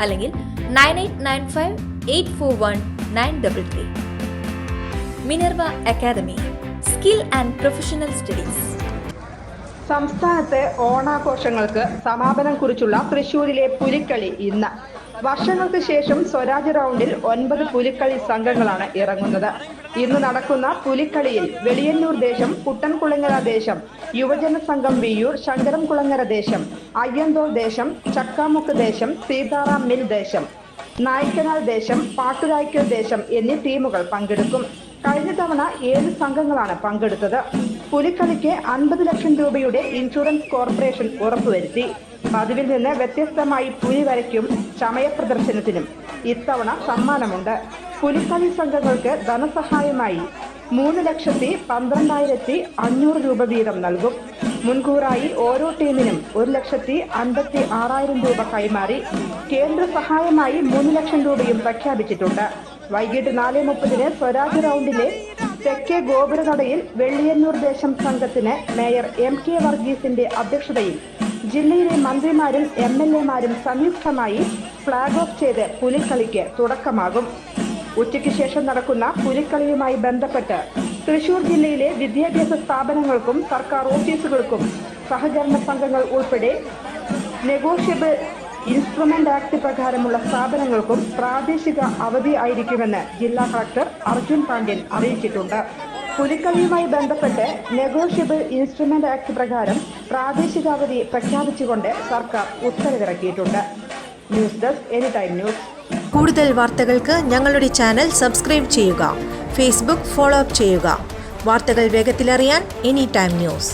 അല്ലെങ്കിൽ nine eight nine five eight four one nine double three. Minerva academy skill and professional studies. സംസ്ഥാനത്തെ ഓണാഘോഷങ്ങൾക്ക് സമാപനം കുറിച്ചുള്ള തൃശൂരിലെ പുലിക്കളി ഇന്ന്. വർഷങ്ങൾക്ക് ശേഷം സ്വരാജ് റൗണ്ടിൽ ഒൻപത് പുലിക്കളി സംഘങ്ങളാണ് ഇറങ്ങുന്നത്. ഇന്ന് നടക്കുന്ന പുലിക്കളിയിൽ വെളിയന്നൂർ ദേശം കുട്ടൻകുളങ്ങര ദേശം യുവജന സംഘം വിയൂർ ശങ്കരംകുളങ്ങര ദേശം അയ്യന്തോൾ ദേശം ചക്കാമുക്ക് ദേശം സീതാറാം മിൽ ദേശം നായ്ക്കനാൽ ദേശം പാട്ടുരായ്ക്കൽ ദേശം എന്നീ ടീമുകൾ പങ്കെടുക്കും. കഴിഞ്ഞ തവണ ഏഴ് സംഘങ്ങളാണ് പങ്കെടുത്തത്. പുലിക്കളിക്ക് അൻപത് ലക്ഷം രൂപയുടെ ഇൻഷുറൻസ് കോർപ്പറേഷൻ ഉറപ്പുവരുത്തി. പതിവിൽ നിന്ന് വ്യത്യസ്തമായി പുലി വരയ്ക്കും ചമയ പ്രദർശനത്തിനും ഇത്തവണ സമ്മാനമുണ്ട്. പുലിക്കളി സംഘങ്ങൾക്ക് ധനസഹായമായി മൂന്ന് ലക്ഷത്തി പന്ത്രണ്ടായിരത്തി അഞ്ഞൂറ് രൂപ വീതം നൽകും. മുൻകൂറായി ഓരോ ടീമിനും ഒരു ലക്ഷത്തി അൻപത്തി ആറായിരം രൂപ കൈമാറി കേന്ദ്ര സഹായമായി മൂന്ന് ലക്ഷം രൂപയും പ്രഖ്യാപിച്ചിട്ടുണ്ട്. വൈകിട്ട് നാല് മുപ്പതിന് സ്വരാജ് റൗണ്ടിലെ തെക്കേ ഗോപുരനടയിൽ വെള്ളിയന്നൂർ ദേശം സംഘത്തിന് മേയർ എം കെ വർഗീസിന്റെ അധ്യക്ഷതയിൽ ജില്ലയിലെ മന്ത്രിമാരും എം എൽ എമാരും സംയുക്തമായി ഫ്ളാഗ് ഓഫ് ചെയ്ത് പുലിക്കളിക്ക് തുടക്കമാകും. ഉച്ചയ്ക്ക് ശേഷം നടക്കുന്ന പുലിക്കളിയുമായി ബന്ധപ്പെട്ട് തൃശൂർ ജില്ലയിലെ വിദ്യാഭ്യാസ സ്ഥാപനങ്ങൾക്കും സർക്കാർ ഓഫീസുകൾക്കും സഹകരണ സംഘങ്ങൾ ഉൾപ്പെടെ നെഗോഷ്യബിൾ ഇൻസ്ട്രുമെന്റ് ആക്ട് പ്രകാരമുള്ള സ്ഥാപനങ്ങൾക്കും പ്രാദേശിക അവധി ആയിരിക്കുമെന്ന് ജില്ലാ കളക്ടർ അർജുൻ പാണ്ഡ്യൻ അറിയിച്ചിട്ടുണ്ട്. പുലിക്കളിയുമായി ബന്ധപ്പെട്ട് നെഗോഷ്യബിൾ ഇൻസ്ട്രുമെന്റ് ആക്ട് പ്രകാരം പ്രാദേശിക അവധി പ്രഖ്യാപിച്ചുകൊണ്ട് സർക്കാർ ഉത്തരവിറക്കിയിട്ടുണ്ട്. News desk any time news. കൂടുതൽ വാർത്തകൾക്ക് ഞങ്ങളുടെ ചാനൽ സബ്സ്ക്രൈബ് ചെയ്യുക. ഫേസ്ബുക്ക് ഫോളോ അപ്പ് ചെയ്യുക. വാർത്തകൾ വേഗത്തിലറിയാൻ എനി ടൈം ന്യൂസ്.